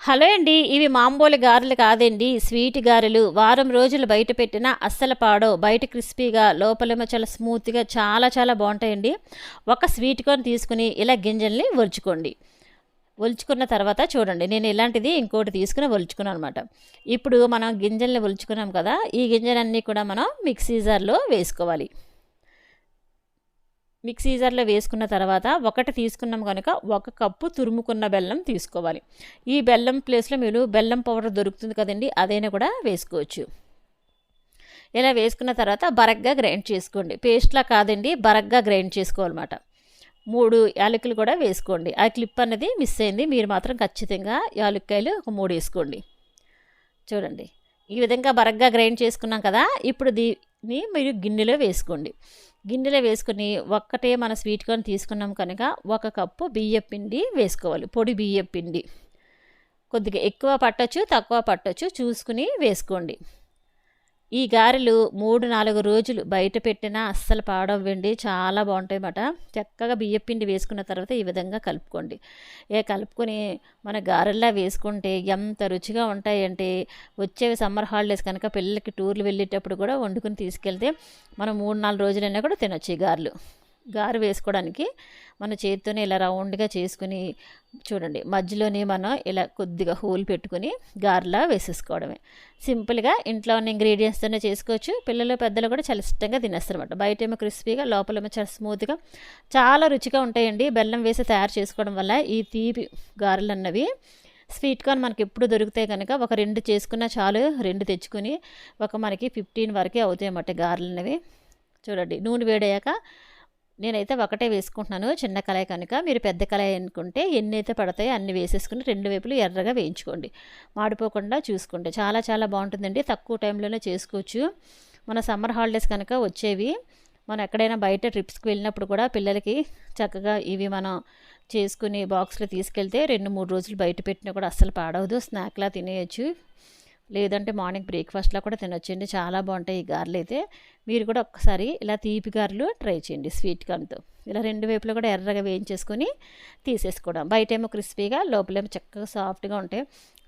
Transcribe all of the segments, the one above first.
Hello అండి ఇవి మాంబోలి గారెలు కాదండి స్వీట్ గారెలు. వారం రోజులు బయట పెట్టినా అస్సలు పాడో బయట క్రిస్పీగా లోపలేమో చాలా స్మూత్గా చాలా చాలా బాగుంటాయండి. ఒక స్వీట్ కార్న్ తీసుకుని ఇలా గింజల్ని ఒలుచుకోండి. ఒలుచుకున్న తర్వాత చూడండి నేను ఇలాంటిది ఇంకోటి తీసుకుని ఒలుచుకున్నాను అనమాట ఇప్పుడు మనం గింజల్ని ఒలుచుకున్నాం కదా ఈ గింజలన్నీ కూడా మనం మిక్సీ జార్లో వేసుకోవాలి. మిక్సీ జార్లో వేసుకున్న తర్వాత ఒకటి తీసుకున్నాం కనుక ఒక కప్పు తురుముకున్న బెల్లం తీసుకోవాలి. ఈ బెల్లం ప్లేస్లో మీరు బెల్లం పౌడర్ దొరుకుతుంది కదండి అదైనా కూడా వేసుకోవచ్చు. ఇలా వేసుకున్న తర్వాత బరగ్గా గ్రైండ్ చేసుకోండి. పేస్ట్లా కాదండి బరగ్గా గ్రైండ్ చేసుకోవాలన్నమాట. మూడు యాలకులు కూడా వేసుకోండి. ఆ క్లిప్ అన్నది మిస్ అయింది మీరు మాత్రం ఖచ్చితంగా యాలక్కాయలు ఒక మూడు వేసుకోండి. చూడండి ఈ విధంగా బరగ్గా గ్రైండ్ చేసుకున్నాం కదా ఇప్పుడు దీన్ని మీరు గిన్నెలో వేసుకోండి. గిన్నెలో వేసుకుని ఒక్కటే మన స్వీట్ కార్న్ తీసుకున్నాం కనుక ఒక కప్పు బియ్య పిండి వేసుకోవాలి. పొడి బియ్య పిండి. కొద్దిగా ఎక్కువ పట్టచ్చు తక్కువ పట్టచ్చు చూసుకుని వేసుకోండి. ఈ గారెలు మూడు నాలుగు రోజులు బయట పెట్టినా అస్సలు పాడవ్వండి చాలా బాగుంటాయి అన్నమాట. చక్కగా బియ్యపిండి వేసుకున్న తర్వాత ఈ విధంగా కలుపుకోండి. ఏ కలుపుకొని మన గారెల్లా వేసుకుంటే ఎంత రుచిగా ఉంటాయంటే వచ్చేవి సమ్మర్ హాలిడేస్ కనుక పిల్లలకి టూర్లు వెళ్ళేటప్పుడు కూడా వండుకుని తీసుకెళ్తే మనం మూడు నాలుగు రోజులైనా కూడా తినొచ్చు ఈ గారెలు. గారు వేసుకోవడానికి మన చేతితోనే ఇలా రౌండ్గా చేసుకుని చూడండి. మధ్యలోనే మనం ఇలా కొద్దిగా హోల్ పెట్టుకుని గారెలా వేసేసుకోవడమే. సింపుల్గా ఇంట్లో ఉన్న ఇంగ్రీడియంట్స్తోనే చేసుకోవచ్చు. పిల్లలు పెద్దలు కూడా చాలా ఇష్టంగా తినేస్తారు అనమాట బయట ఏమో క్రిస్పీగా లోపలేమో చాలా స్మూత్గా చాలా రుచిగా ఉంటాయండి. బెల్లం వేసి తయారు చేసుకోవడం వల్ల ఈ తీపి గారెలు అన్నవి స్వీట్ కార్న్ మనకి ఎప్పుడు దొరుకుతాయి కనుక ఒక రెండు చేసుకున్నా చాలు రెండు తెచ్చుకొని ఒక మనకి ఫిఫ్టీన్ వరకే అవుతాయి అన్నమాట గారెలు అనేవి చూడండి నూనె వేడయ్యాక నేనైతే ఒకటే వేసుకుంటున్నాను చిన్న కళాయి కనుక. మీరు పెద్ద కళాయి అనుకుంటే ఎన్ని అయితే పడతాయో అన్ని వేసేసుకుని రెండు వైపులు ఎర్రగా వేయించుకోండి. మాడిపోకుండా చూసుకోండి. చాలా చాలా బాగుంటుందండి. తక్కువ టైంలోనే చేసుకోవచ్చు. మన సమ్మర్ హాలిడేస్ కనుక వచ్చేవి. మనం ఎక్కడైనా బయట ట్రిప్స్కి వెళ్ళినప్పుడు కూడా పిల్లలకి చక్కగా ఇవి మనం చేసుకుని బాక్స్లో తీసుకెళ్తే రెండు మూడు రోజులు బయట పెట్టినా కూడా అస్సలు పాడవదు. స్నాక్లా తినేయచ్చు. లేదంటే మార్నింగ్ బ్రేక్ఫాస్ట్లో కూడా తినొచ్చండి. చాలా బాగుంటాయి ఈ గారెలు అయితే. మీరు కూడా ఒక్కసారి ఇలా తీపి గారెలు ట్రై చేయండి స్వీట్ కార్న్తో. ఇలా రెండు వైపులో కూడా ఎర్రగా వేయించేసుకొని తీసేసుకోవడం. బయటేమో క్రిస్పీగా లోపలేమో చక్కగా సాఫ్ట్గా ఉంటాయి.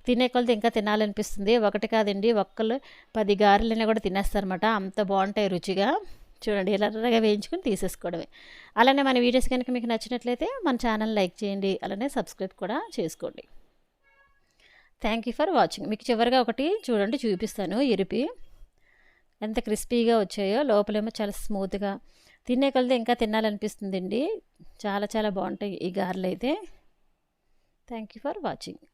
తినే కొలది ఇంకా తినాలనిపిస్తుంది. ఒకటి కాదండి ఒక్కళ్ళు పది గారెలైనా కూడా తినేస్తారనమాట అంత బాగుంటాయి రుచిగా. చూడండి ఇలా ఎర్రగా వేయించుకొని తీసేసుకోవడమే. అలానే మన వీడియోస్ కనుక మీకు నచ్చినట్లయితే మన ఛానల్ లైక్ చేయండి. అలానే సబ్స్క్రైబ్ కూడా చేసుకోండి. థ్యాంక్ యూ ఫర్ వాచింగ్ మీకు చివరిగా ఒకటి చూడండి చూపిస్తాను. ఇరిపి ఎంత క్రిస్పీగా వచ్చాయో లోపలేమో చాలా స్మూత్గా. తినే కొలది ఇంకా తినాలనిపిస్తుందండి. చాలా చాలా బాగుంటాయి ఈ గారెలు అయితే. Thank you for watching